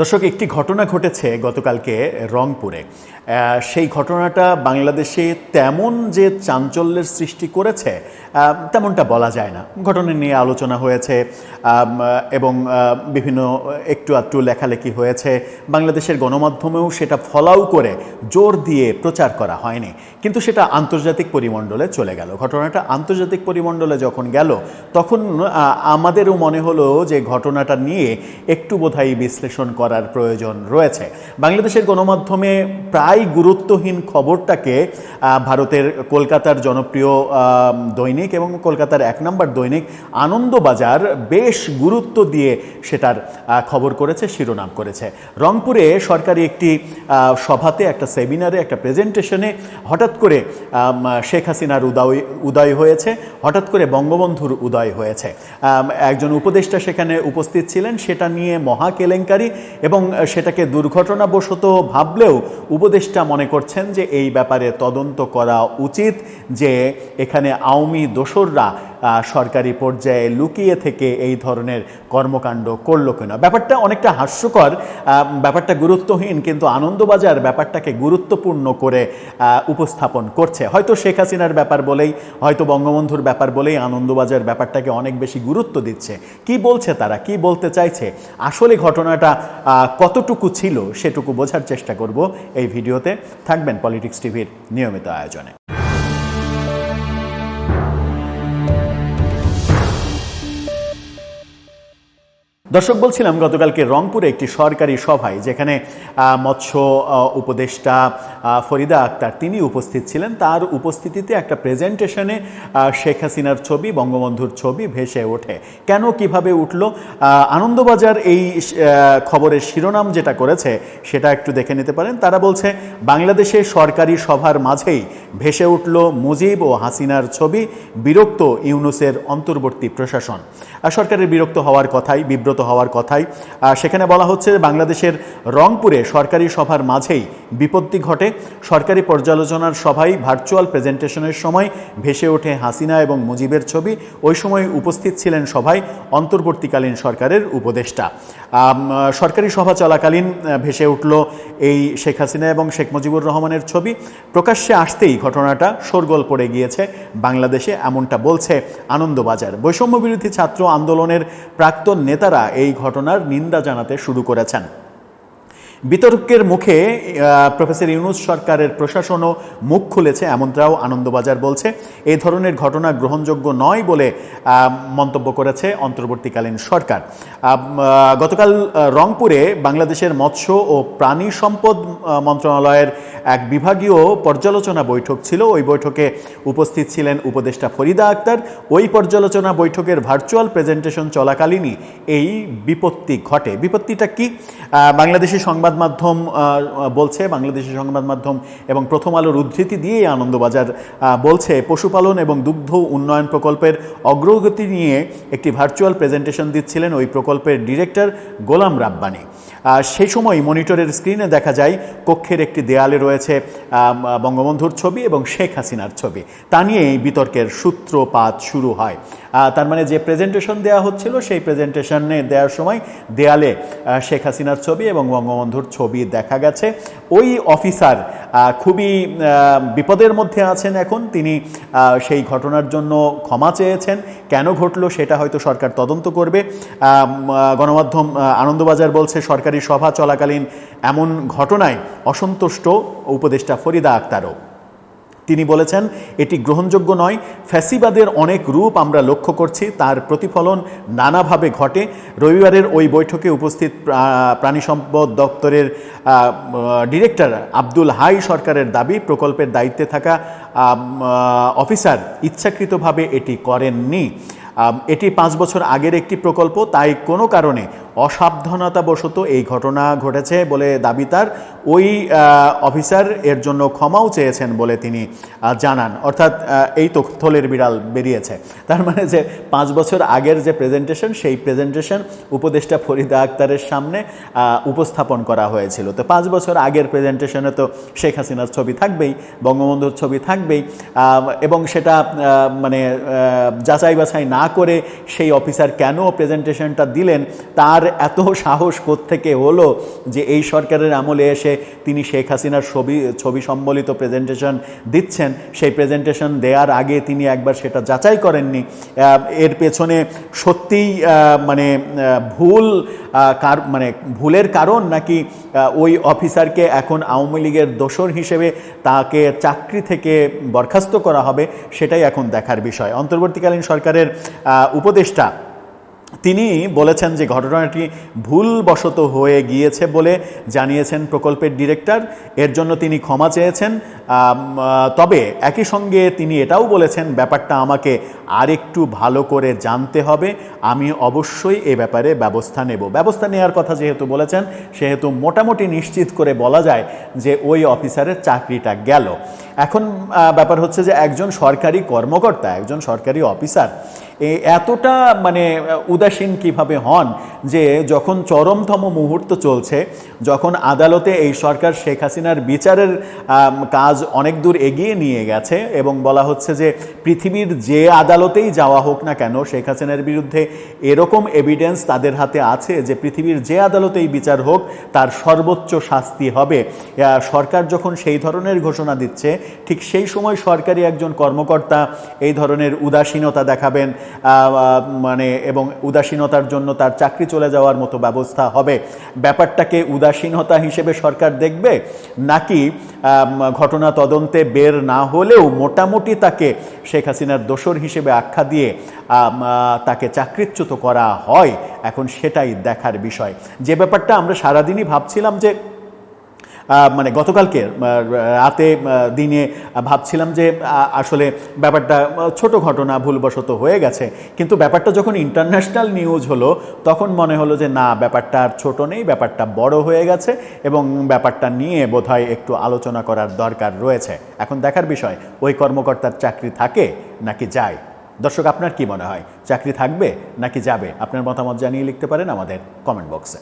দর্শক, একটি ঘটনা ঘটেছে গতকালকে রংপুরে। সেই ঘটনাটা বাংলাদেশে তেমন যে চাঞ্চল্যের সৃষ্টি করেছে তেমনটা বলা যায় না। ঘটনা নিয়ে আলোচনা হয়েছে এবং বিভিন্ন একটু আধটু লেখালেখি হয়েছে। বাংলাদেশের গণমাধ্যমেও সেটা ফলাও করে জোর দিয়ে প্রচার করা হয়নি। কিন্তু সেটা আন্তর্জাতিক পরিমণ্ডলে চলে গেল। ঘটনাটা আন্তর্জাতিক পরিমণ্ডলে যখন গেল, তখন আমাদেরও মনে হলো যে ঘটনাটা নিয়ে একটু বোধহয় বিশ্লেষণ করার প্রয়োজন রয়েছে। বাংলাদেশের গণমাধ্যমে প্রায় গুরুত্বহীন খবরটাকে ভারতের কলকাতার জনপ্রিয় দৈনিক এবং কলকাতার এক নম্বর দৈনিক আনন্দবাজার বেশ গুরুত্ব দিয়ে সেটার খবর করেছে, শিরোনাম করেছে। রংপুরে সরকারি একটি সভাতে, একটা সেমিনারে, একটা প্রেজেন্টেশনে হঠাৎ করে শেখ হাসিনার উদয় উদয় হয়েছে, হঠাৎ করে বঙ্গবন্ধুর উদয় হয়েছে। একজন উপদেষ্টা সেখানে উপস্থিত ছিলেন, সেটা নিয়ে মহা কেলেঙ্কারি এবং সেটাকে দুর্ঘটনাবশত ভাবলেও উপদেষ্টা মনে করছেন যে এই ব্যাপারে তদন্ত করা উচিত যে এখানে আওয়ামী দোসররা সরকারি পর্যায়ে লুকিয়ে থেকে এই ধরনের কর্মকাণ্ড করল কিনা? ব্যাপারটা অনেকটা হাস্যকর ব্যাপারটা গুরুত্বহীন, কিন্তু আনন্দবাজার ব্যাপারটাকে গুরুত্বপূর্ণ করে উপস্থাপন করছে। হয়তো শেখ হাসিনার ব্যাপার বলেই, হয়তো বঙ্গবন্ধুর ব্যাপার বলেই আনন্দবাজার ব্যাপারটাকে অনেক বেশি গুরুত্ব দিচ্ছে। কি বলছে তারা? কি বলতে চাইছে? আসলে ঘটনাটা কতটুকু ছিল সেটুকু বোঝার চেষ্টা করব এই ভিডিওতে। থাকবেন পলিটিক্স টিভির নিয়মিত আয়োজনে। দর্শক, বলছিলাম গতকালকে রংপুরে একটি সরকারি সভায় যেখানে মৎস্য উপদেষ্টা ফরিদা আক্তার তিনি উপস্থিত ছিলেন। তার উপস্থিতিতে একটা প্রেজেন্টেশনে শেখ হাসিনার ছবি, বঙ্গবন্ধুর ছবি ভেসে ওঠে। কেন, কীভাবে উঠল? আনন্দবাজার এই খবরের শিরোনাম যেটা করেছে, সেটা একটু দেখে নিতে পারেন। তারা বলছে, বাংলাদেশে সরকারি সভার মাঝেই ভেসে উঠল মুজিব ও হাসিনার ছবি, বিরক্ত ইউনুসের অন্তর্বর্তী প্রশাসন। সরকারের বিরক্ত হওয়ার কথাই, বিব্রত হওয়ার কথাই। সেখানে বলা হচ্ছে বাংলাদেশের রংপুরে সরকারি সভার মাঝেই বিপত্তি ঘটে। সরকারি পর্যালোচনার সভায় ভার্চুয়াল প্রেজেন্টেশনের সময় ভেসে ওঠে হাসিনা এবং মুজিবের ছবি। ওই সময় উপস্থিত ছিলেন সভায় অন্তর্বর্তীকালীন সরকারের উপদেষ্টা। সরকারি সভা চলাকালীন ভেসে উঠল এই শেখ হাসিনা এবং শেখ মুজিবুর রহমানের ছবি। প্রকাশ্যে আসতেই ঘটনাটা শোরগোল পড়ে গিয়েছে বাংলাদেশে, এমনটা বলছে আনন্দবাজার। বৈষম্য বিরোধী ছাত্র আন্দোলনের প্রাক্তন নেতারা এই ঘটনার নিন্দা জানাতে শুরু করেছেন। বিতর্কের মুখে প্রফেসর ইউনুস সরকারের প্রশাসনও মুখ খুলেছে, এমনটাও আনন্দবাজার বলছে। এই ধরনের ঘটনা গ্রহণযোগ্য নয় বলে মন্তব্য করেছে অন্তর্বর্তীকালীন সরকার। গতকাল রংপুরে বাংলাদেশের মৎস্য ও প্রাণী সম্পদ মন্ত্রণালয়ের এক বিভাগীয় পর্যালোচনা বৈঠক ছিল। ওই বৈঠকে উপস্থিত ছিলেন উপদেষ্টা ফরিদা আক্তার। ওই পর্যালোচনা বৈঠকের ভার্চুয়াল প্রেজেন্টেশন চলাকালীনই এই বিপত্তি ঘটে। বিপত্তিটা কি? বাংলাদেশি সংবাদ মাধ্যম বলছে, বাংলাদেশি সংবাদ মাধ্যম এবং প্রথম আলোর উদ্ধৃতি দিয়েই আনন্দবাজার বলছে, পশুপালন এবং দুগ্ধ উন্নয়ন প্রকল্পের অগ্রগতি নিয়ে একটি ভার্চুয়াল প্রেজেন্টেশন দিচ্ছিলেন ওই প্রকল্পের ডিরেক্টর গোলাম রাব্বানি। সেই সময় মনিটরের স্ক্রিনে দেখা যায়, কক্ষের একটি দেয়ালে রয়েছে বঙ্গবন্ধুর ছবি এবং শেখ হাসিনার ছবি। তা নিয়েই বিতর্কের সূত্রপাত শুরু হয়। তার মানে যে প্রেজেন্টেশন দেওয়া হচ্ছিল, সেই প্রেজেন্টেশনে দেওয়ার সময় দেয়ালে শেখ হাসিনার ছবি এবং বঙ্গবন্ধুর ছবি দেখা গেছে। ওই অফিসার খুবই বিপদের মধ্যে আছেন এখন। তিনি সেই ঘটনার জন্য ক্ষমা চেয়েছেন। কেন ঘটলো সেটা হয়তো সরকার তদন্ত করবে। গণমাধ্যম আনন্দবাজার বলছে, সরকারি সভা চলাকালীন এমন ঘটনায় অসন্তুষ্ট উপদেষ্টা ফরিদা আক্তারও। তিনি বলেছেন, এটি গ্রহণযোগ্য নয়। ফ্যাসিবাদের অনেক রূপ আমরা লক্ষ্য করছি। তার প্রতিফলন নানাভাবে ঘটে। রবিবারের ওই বৈঠকে উপস্থিত প্রা- প্রাণী সম্পদ দপ্তরের ডিরেক্টর আব্দুল হাই সরকারের দাবি, প্রকল্পের দায়িত্বে থাকা অফিসার ইচ্ছাকৃতভাবে এটি করেননি। এটি পাঁচ বছর আগের একটি প্রকল্প। তাই কোনো কারণে অসাবধানতাবশত এই ঘটনা ঘটেছে বলে দাবি তার। ওই অফিসার এর জন্য ক্ষমাও চেয়েছেন বলে তিনি জানান। অর্থাৎ এই তো থলের বিড়াল বেরিয়েছে। তার মানে যে পাঁচ বছর আগের যে প্রেজেন্টেশন সেই প্রেজেন্টেশন উপদেষ্টা ফরিদা আক্তারের সামনে উপস্থাপন করা হয়েছিল। তো পাঁচ বছর আগের প্রেজেন্টেশনে তো শেখ হাসিনার ছবি থাকবেই, বঙ্গবন্ধুর ছবি থাকবেই এবং সেটা মানে যাচাই বাছাই না করে সেই অফিসার কেন প্রেজেন্টেশনটা দিলেন, তার এত সাহস থেকে হলো যে এই সরকারের আমলে এসে তিনি শেখ হাসিনার ছবি ছবি সম্বলিত প্রেজেন্টেশন দিচ্ছেন। সেই প্রেজেন্টেশন দেওয়ার আগে তিনি একবার সেটা যাচাই করেননি। এর পেছনে সত্যিই মানে ভুল কার মানে ভুলের কারণ নাকি ওই অফিসারকে এখন আওয়ামী লীগের দোসর হিসেবে তাকে চাকরি থেকে বরখাস্ত করা হবে, সেটাই এখন দেখার বিষয়। অন্তর্বর্তীকালীন সরকারের উপদেষ্টা তিনি বলেছেন যে ঘটনাটি ভুলবশত হয়ে গিয়েছে বলে জানিয়েছেন প্রকল্পের ডিরেক্টর। এর জন্য তিনি ক্ষমা চেয়েছেন। তবে একই সঙ্গে তিনি এটাও বলেছেন, ব্যাপারটা আমাকে আরেকটু ভালো করে জানতে হবে। আমি অবশ্যই এ ব্যাপারে ব্যবস্থা নেব। ব্যবস্থা নেওয়ার কথা যেহেতু বলেছেন, সেহেতু মোটামুটি নিশ্চিত করে বলা যায় যে ওই অফিসারের চাকরিটা গেল। এখন ব্যাপার হচ্ছে যে একজন সরকারি কর্মকর্তা, একজন সরকারি অফিসার এতটা মানে উদাসীন কীভাবে হন যে যখন চরমতম মুহূর্ত চলছে, যখন আদালতে এই সরকার শেখ হাসিনার বিচারের কাজ অনেক দূর এগিয়ে নিয়ে গেছে এবং বলা হচ্ছে যে পৃথিবীর যে আদালতেই যাওয়া হোক না কেন, শেখ হাসিনার বিরুদ্ধে এরকম এভিডেন্স তাদের হাতে আছে যে পৃথিবীর যে আদালতেই বিচার হোক, তার সর্বোচ্চ শাস্তি হবে। সরকার যখন সেই ধরনের ঘোষণা দিচ্ছে, ঠিক সেই সময় সরকারি একজন কর্মকর্তা এই ধরনের উদাসীনতা দেখাবেন মানে এবং উদাসীনতার জন্য তার চাকরি চলে যাওয়ার মতো ব্যবস্থা হবে। ব্যাপারটাকে উদাসীনতা হিসেবে সরকার দেখবে, নাকি ঘটনা তদন্তে বের না হলেও মোটামুটি তাকে শেখ হাসিনার দোসর হিসেবে আখ্যা দিয়ে তাকে চাকরিচ্যুত করা হয়। এখন সেটাই দেখার বিষয়। যে ব্যাপারটা আমরা সারাদিনই ভাবছিলাম যে মানে গতকালকে রাতে দিনে ভাবছিলাম যে আসলে ব্যাপারটা ছোট ঘটনা, ভুলবশত হয়ে গেছে। কিন্তু ব্যাপারটা যখন ইন্টারন্যাশনাল নিউজ হলো, তখন মনে হলো যে, না, ব্যাপারটা আর ছোট নেই, ব্যাপারটা বড় হয়ে গেছে এবং ব্যাপারটা নিয়ে বোধহয় একটু আলোচনা করার দরকার রয়েছে। এখন দেখার বিষয়, ওই কর্মকর্তার চাকরি থাকে নাকি যায়? দর্শক, আপনার কি মনে হয়? চাকরি থাকবে নাকি যাবে? আপনার মতামত জানিয়ে লিখতে পারেন আমাদের কমেন্ট বক্সে